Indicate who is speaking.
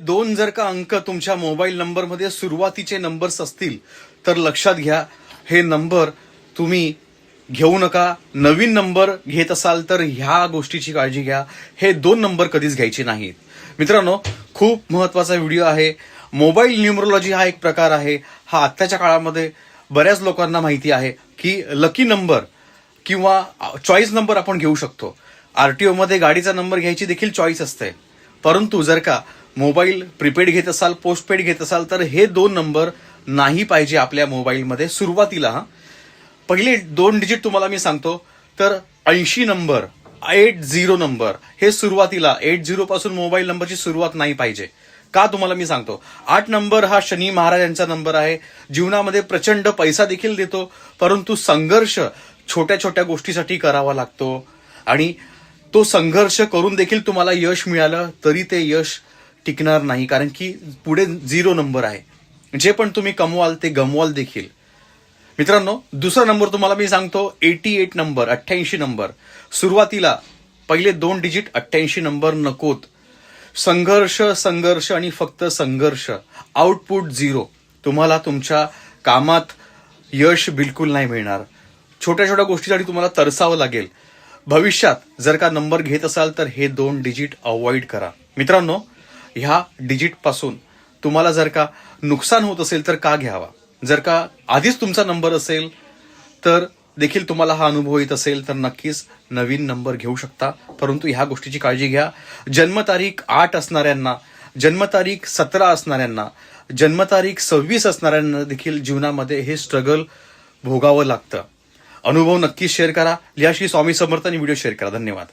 Speaker 1: दोन जर का अंक तुमच्या मोबाईल नंबरमध्ये सुरुवातीचे नंबर्स असतील तर लक्षात घ्या हे नंबर तुम्ही घेऊ नका. नवीन नंबर घेत असाल तर ह्या गोष्टीची काळजी घ्या. हे दोन नंबर कधीच घ्यायचे नाहीत. मित्रांनो खूप महत्त्वाचा व्हिडिओ आहे. मोबाईल न्यूमरोलॉजी हा एक प्रकार आहे. हा आत्ताच्या काळामध्ये बऱ्याच लोकांना माहिती आहे की लकी नंबर किंवा चॉईस नंबर आपण घेऊ शकतो. आर टी ओमध्ये गाडीचा नंबर घ्यायची देखील चॉईस असते. परंतु जर का मोबाईल प्रीपेड घेत असाल पोस्टपेड घेत असाल तर हे दोन नंबर नाही पाहिजे आपल्या मोबाईलमध्ये सुरुवातीला हा. पहिले दोन डिजिट तुम्हाला मी सांगतो तर ऐंशी नंबर एट झिरो नंबर हे सुरुवातीला एट झिरो पासून मोबाईल नंबरची सुरुवात नाही पाहिजे. का तुम्हाला मी सांगतो? आठ नंबर हा शनी महाराज यांचा नंबर आहे जीवनामध्ये प्रचंड पैसा देखील देतो परंतु संघर्ष छोट्या छोट्या गोष्टीसाठी करावा लागतो. आणि तो संघर्ष करून देखील तुम्हाला यश मिळालं तरी ते यश टिकणार नाही कारण की पुढे झिरो नंबर आहे. जे पण तुम्ही कमवाल ते गमवाल देखील. मित्रांनो दुसरा नंबर तुम्हाला मी सांगतो एटी एट नंबर अठ्ठ्याऐंशी नंबर सुरुवातीला पहिले दोन डिजिट अठ्ठ्याऐंशी नंबर नकोत. संघर्ष संघर्ष आणि फक्त संघर्ष. आउटपुट झिरो तुम्हाला तुमच्या कामात यश बिलकुल नाही मिळणार. छोट्या छोट्या गोष्टीसाठी तुम्हाला तरसावं लागेल. भविष्यात जर का नंबर घेत असाल तर हे दोन डिजिट अवॉइड करा. मित्रांनो ह्या डिजिटपासून तुम्हाला जर का नुकसान होत असेल तर का घ्यावा? जर का आधीच तुमचा नंबर असेल तर देखील तुम्हाला हा अनुभव येत असेल तर नक्कीच नवीन नंबर घेऊ शकता. परंतु ह्या गोष्टीची काळजी घ्या. जन्मतारीख आठ असणाऱ्यांना जन्मतारीख सतरा असणाऱ्यांना जन्मतारीख सव्वीस असणाऱ्यांना देखील जीवनामध्ये हे स्ट्रगल भोगावं लागतं. अनुभव नक्कीच शेअर करा. लिहाशी स्वामी समर्थ आणि व्हिडिओ शेअर करा. धन्यवाद.